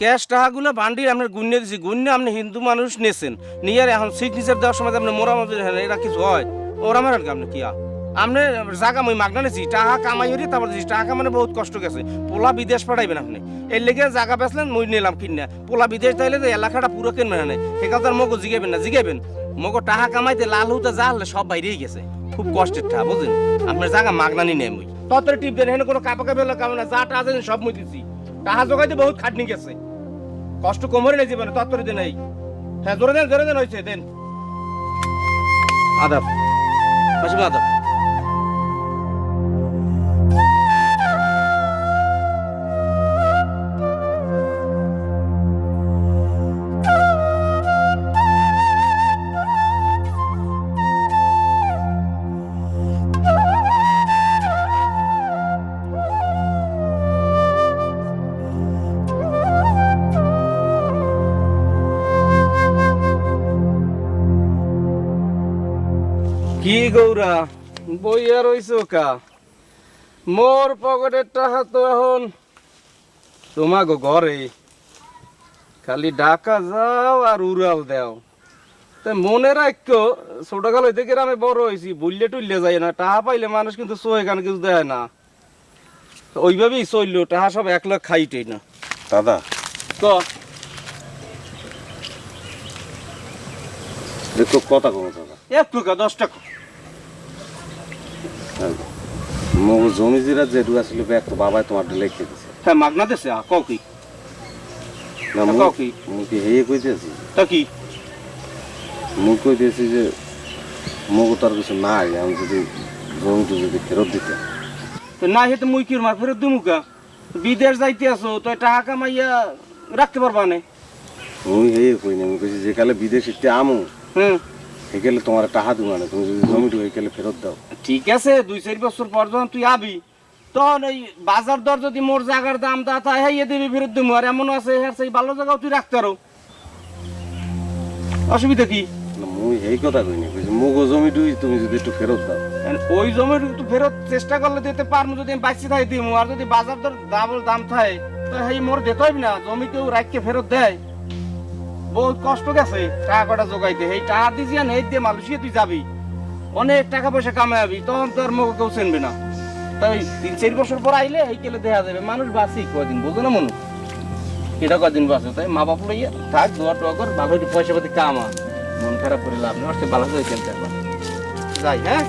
Cash টাকাগুলো bundle আপনার গুণ্যে দিছি গুণ্যে আপনি হিন্দু মানুষ নেছেন। নিয়ে এখন সিগনেচার দেওয়ার সময় আপনি মোরা এরা কিছু হয়। ওরা মারেন আপনি কিয়া আপনি জাগা মই মাগনা নেছি, টাকা কামাই হরি তারপর দিছি। টাকা মানে বহুত কষ্ট গেছে। পোলা বিদেশ পাঠাইবেন আপনি। এর লেগে জাগা বেচলেন, মই নিলাম কিনা। পোলা বিদেশ তাইলে যে এলাকাটা পুরো কিনবেন না সেখানে তার মগো জিগাবেন না জিগাবেন মগো টাকা কামাইতে লাল হতে যা হলে সব বাইরেই গেছে। খুব কষ্টের টা বুঝলেন? আপনার জায়গা মাগনানি নেই মই। ততরে টিপ দেন হেন কোনো কাপা কাপে কামে না, যা টা আছে সব মুই দিছি। টাকা জোগাইতে বহুত খাটনি গেছে। কষ্ট কমরে নেই জীবনে তত্তরে দেন এই হ্যাঁ জোরে দেন জোরে দেন হয়েছে দেন। আদাব। মাসিমা, আদাব। কি গৌরা? বইয়া রইছ কা? মোর পকেটের টাকা তো এখন তোমাগো ঘরে। খালি ঢাকা যাও আর উড়াল দাও। তা মনে রাখো ছোটকাল হইতে গ্রামে বড় হয়েছি বললে টুললে যায় না টাহা পাইলে মানুষ কিন্তু সোহে গান কিছু দেয় না। ওইভাবেই চলল টাহা সব এক লাখ খাইটেই না। দাদা ক? একটু কথা কম দাদা একটু কা দশ টাকা। মগ জমি জিরা যেটু আসলে ব্যাগ তো বাবাই তোমার লিখে দিছে। হ্যাঁ মাগনা দেশে কও কি? না তা কও কি? মুই কি হেয়ে কইতেছি তা কি? মুই কইতেছি যে মগ তার কিছু নাই আমি যদি জমিটা যদি ফেরত দিতে। তো না হেতে মুই কির মার ফেরত দিমুকা বিদেশ যাইতে আছো তো টাকা কামাইয়া রাখতে পারবা না? মুই হেয়ে কই না আমি কইছি যে কালে বিদেশিতে আমু। হুম। সেকালে তোমার টাকা দিব না তুমি যদি জমিটা হয়ে গেলে ফেরত দাও। ঠিক আছে দুই চার বছর পর যখন তুই আবি তখন ওই বাজার দর যদি মোর জায়গার দাম দা তাই হাইয়ে দিবি ফেরত দিমু। আর এমন আছে হ্যাঁ সেই ভালো জায়গাও তুই রাখতে পারো। অসুবিধা কি? মুই এই কথা কই না কইছি মগ জমিটুই তুমি যদি একটু ফেরত দাও। ওই জমির একটু ফেরত চেষ্টা করলে দিতে পারব যদি আমি বাইসি থাই দিমু। আর যদি বাজার দর ডাবল দাম থাকে তো সেই মোর দিতে হইবি না। জমি কেউ রাখকে ফেরত দেয়। বহুত কষ্ট গেছে টাকা কটা জোগাইতে। এই টাকা দিছি আর এই দিয়ে মালয়েশিয়া তুই যাবি। অনেক টাকা পয়সা কামাবি তখন তোর মুখ কেউ চিনবে না। তাই তিন, চার বছর পর আইলে এই কেলে দেখা যাবে, মানুষ বাঁচি কদিন বুঝো না মনু? এটা কদিন বাঁচে? তাই মা বাপ লইয়া থাক, দোয়া টোয়া কর ভালো পয়সা পাতি কামা। মন খারাপ করে লাভ নেই চেয়ে ভালো যাই হ্যাঁ?